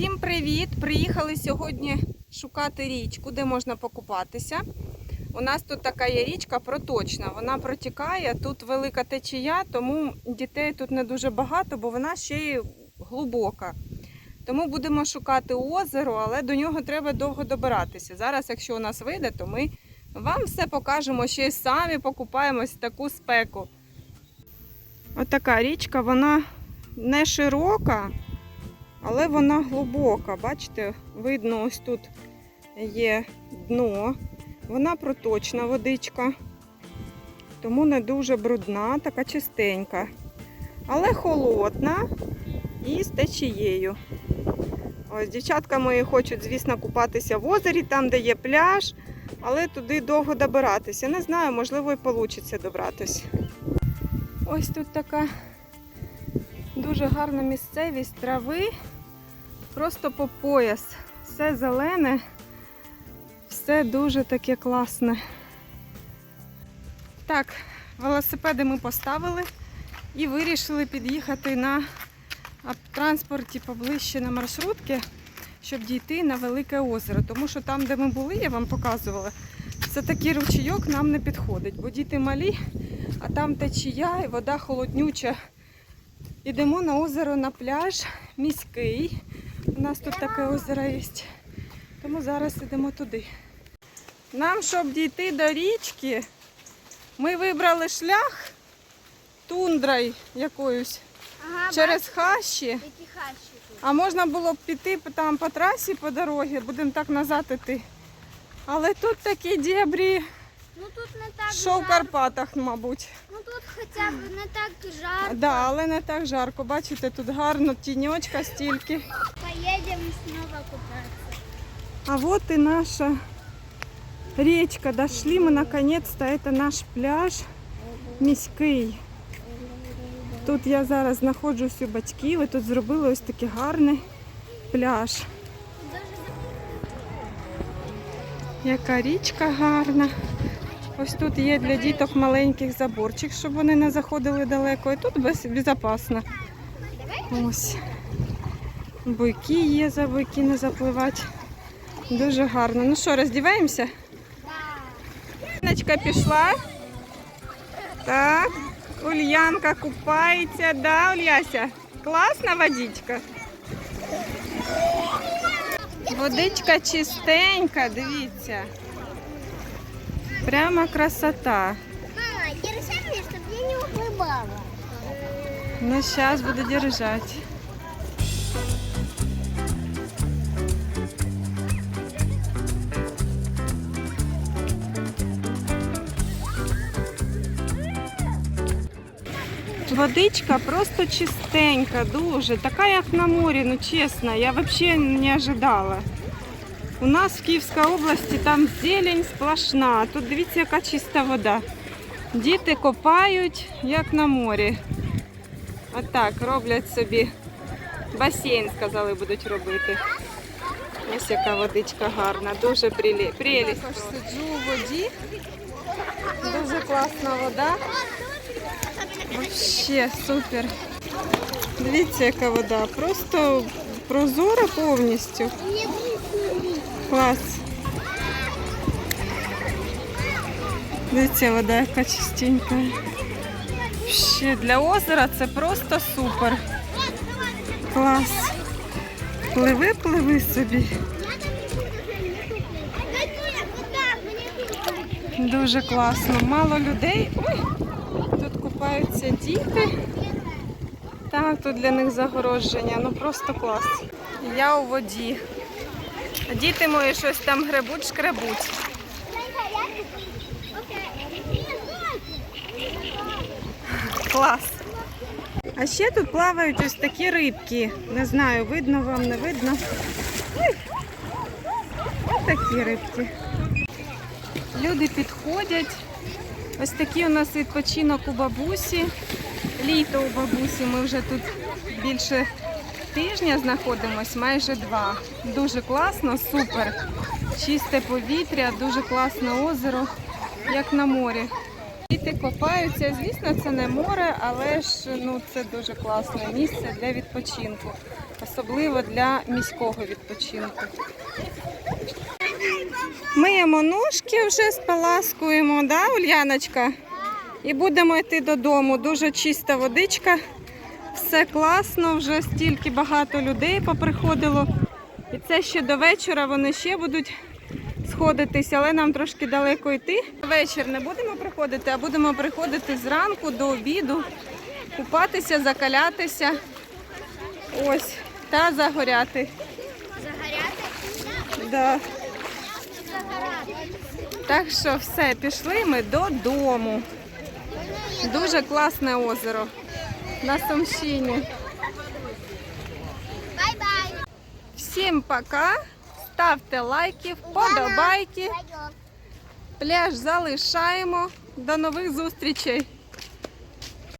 Всім привіт! Приїхали сьогодні шукати річку, де можна покупатися. У нас тут така є річка проточна. Вона протікає, тут велика течія, тому дітей тут не дуже багато, бо вона ще й глибока. Тому будемо шукати озеро, але до нього треба довго добиратися. Зараз, якщо у нас вийде, то ми вам все покажемо, ще й самі покупаємось в таку спеку. Отака річка, вона не широка, але вона глибока. Бачите, видно, ось тут є дно. Вона проточна водичка, тому не дуже брудна, така чистенька. Але холодна і з течією. Ось дівчатка мої хочуть, звісно, купатися в озері, там, де є пляж, але туди довго добиратися. Не знаю, можливо, і вийде добратися. Ось тут така дуже гарна місцевість трави, просто по пояс. Все зелене, все дуже таке класне. Так, велосипеди ми поставили і вирішили під'їхати на транспорті поближче на маршрутки, щоб дійти на велике озеро. Тому що там, де ми були, я вам показувала, це такий ручейок нам не підходить, бо діти малі, а там течія і вода холоднюча. Йдемо на озеро на пляж міський. У нас тут таке озеро є. Тому зараз йдемо туди. Нам, щоб дійти до річки, ми вибрали шлях тундрою якоюсь Ага, через хащі. які хащі тут. А можна було б піти там по трасі по дорозі, будемо так назад іти. Але тут такі дебрі, Ну тут не так що в жарко. Карпатах, мабуть. Ну тут хоча б не так жарко. Да, але не так жарко. Бачите, тут гарно тіньочка стільки. Поїдемо знову купатися. А вот и наша речка. Дошли мы наконец-то. Это наш пляж міський. Тут я зараз знаходжусь у батьків і тут зробили ось такий гарний пляж. Яка річка гарна. Ось тут є для діток маленьких заборчик, щоб вони не заходили далеко. І тут без, безпечно. Ось. Буйки є, за буйки не запливати. Дуже гарно. Ну що, роздіваємося? Яночка пішла. Так. Ульянка купається, да, Ульяся? Класна водичка. Водичка чистенька, дивіться. Прямо красота. Мама, держи мене, щоб я не уплывала. Ну, зараз буду держати. Водичка просто чистенька, дуже. Така, як на морі, ну чесно, я взагалі не ожидала. У нас в Київській області там зелень сплошна, а тут дивіться, яка чиста вода. Діти копають, як на морі. Отак роблять собі басейн, сказали, будуть робити. Ось яка водичка гарна, дуже прелі- прелість. Також сиджу у воді. Дуже класна вода. Вообще супер. Дивіться, яка вода. Просто прозора повністю. Клас. Дивіться, вода яка чистенька. Ще для озера це просто супер. Клас. Пливи, пливи собі. Дуже класно. Мало людей. Ой, тут купаються діти. Так, тут для них загородження. Ну просто клас. Я у воді. Діти мої щось там гребуть, шкребуть. Клас. А ще тут плавають ось такі рибки. Не знаю, видно вам, не видно. Ось такі рибки. Люди підходять. Ось такий у нас відпочинок у бабусі. Літо у бабусі. Ми вже тут більше тижня знаходимось, майже два. Дуже класно, супер. Чисте повітря, дуже класне озеро, як на морі. Діти копаються. Звісно, це не море, але ж ну це дуже класне місце для відпочинку. особливо для міського відпочинку. Миємо ножки вже споласкуємо, да, Ульяночка? І будемо йти додому. Дуже чиста водичка. Все класно, вже стільки багато людей поприходило. І це ще до вечора вони ще будуть сходитись, але нам трошки далеко йти. Вечір не будемо приходити, а будемо приходити зранку до обіду, купатися, закалятися. Ось, та загоряти. Загоряти? Да. Так що все, пішли ми додому. Дуже класне озеро на Сумщині. Бай-бай. Всім пока. Ставте лайки, вподобайки. Пляж залишаємо. До нових зустрічей.